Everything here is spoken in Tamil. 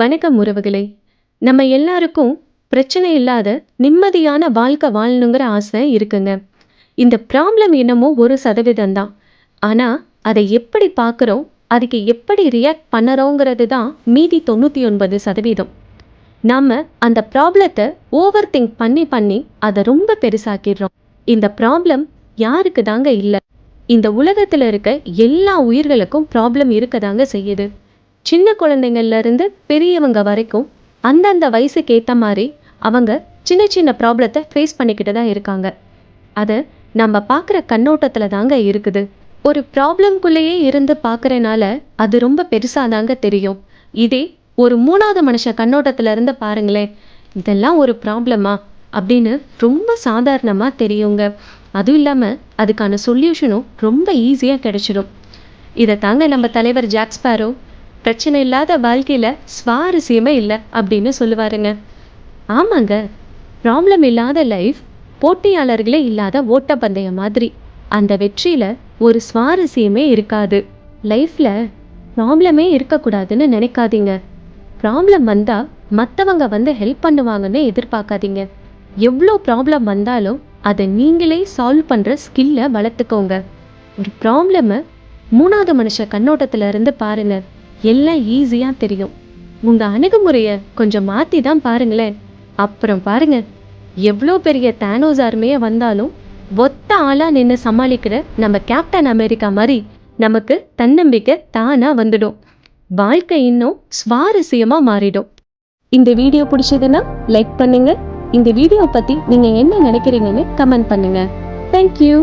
வணக்கம் உறவுகளே. நம்ம எல்லாருக்கும் பிரச்சனை இல்லாத நிம்மதியான வாழ்க்கை வாழணுங்கிற ஆசை இருக்குங்க. இந்த ப்ராப்ளம் என்னமோ ஒரு சதவீதம் தான். ஆனால் அதை எப்படி பார்க்குறோம்? அதுக்கு எப்படி ரியாக்ட் பண்ணுறோங்கிறது தான் மீதி தொண்ணூற்றி ஒன்பது சதவீதம். நாம் அந்த ப்ராப்ளத்தை ஓவர் திங்க் பண்ணி பண்ணி அதை ரொம்ப பெருசாக்கிடுறோம். இந்த ப்ராப்ளம் யாருக்கு தாங்க இல்லை? இந்த உலகத்தில் இருக்க எல்லா உயிர்களுக்கும் ப்ராப்ளம் இருக்க தாங்க செய்யுது. சின்ன குழந்தைங்கள்ல இருந்து பெரியவங்க வரைக்கும் அந்தந்த வயசுக்கு ஏற்ற மாதிரி அவங்க சின்ன சின்ன ப்ராப்ளத்தை ஃபேஸ் பண்ணிக்கிட்டு தான் இருக்காங்க. அதை நம்ம பார்க்குற கண்ணோட்டத்தில் தாங்க இருக்குது. ஒரு ப்ராப்ளம்குள்ளேயே இருந்து பார்க்குறனால அது ரொம்ப பெருசாக தாங்க தெரியும். இதே ஒரு மூணாவது மனுஷ கண்ணோட்டத்துல இருந்து பாருங்களேன் இதெல்லாம் ஒரு ப்ராப்ளமா? அப்படின்னு ரொம்ப சாதாரணமாக தெரியுங்க. அதுவும் இல்லாமல் அதுக்கான சொல்யூஷனும் ரொம்ப ஈஸியாக கிடச்சிடும் இதை தாங்க நம்ம தலைவர் ஜாக்ஸ்பாரோ பிரச்சனை இல்லாத வாழ்க்கையில் சுவாரஸ்யமே இல்லை அப்படின்னு சொல்லுவாருங்க. ஆமாங்க. ப்ராப்ளம் இல்லாத லைஃப் போட்டியாளர்களே இல்லாத ஓட்டப்பந்தயம் மாதிரி. அந்த வெற்றியில் ஒரு சுவாரஸ்யமே இருக்காது. லைஃப்பில் ப்ராப்ளமே இருக்கக்கூடாதுன்னு நினைக்காதீங்க. ப்ராப்ளம் வந்தால் மற்றவங்க வந்து ஹெல்ப் பண்ணுவாங்கன்னு எதிர்பார்க்காதீங்க. எவ்வளோ ப்ராப்ளம் வந்தாலும் அதை நீங்களே சால்வ் பண்ணுற ஸ்கில்லை வளர்த்துக்கோங்க. ஒரு ப்ராப்ளமை மூணாவது மனுஷ கண்ணோட்டத்தில் இருந்து பாருங்க. எல்லாம் ஈஸியாக தெரியும். உங்கள் அணுகுமுறையை கொஞ்சம் மாற்றி தான் பாருங்களேன். அப்புறம் பாருங்க எவ்வளோ பெரிய தேனோஸ் ஆர்மையே வந்தாலும் ஒத்த ஆளாக நின்று சமாளிக்கிற நம்ம கேப்டன் அமெரிக்கா மாதிரி நமக்கு தன்னம்பிக்கை தானாக வந்துடும். வாழ்க்கை இன்னும் சுவாரஸ்யமாக மாறிடும். இந்த வீடியோ பிடிச்சதுன்னா லைக் பண்ணுங்கள் இந்த வீடியோ பற்றி நீங்கள் என்ன நினைக்கிறீங்கன்னு கமெண்ட் பண்ணுங்கள் தேங்க்யூ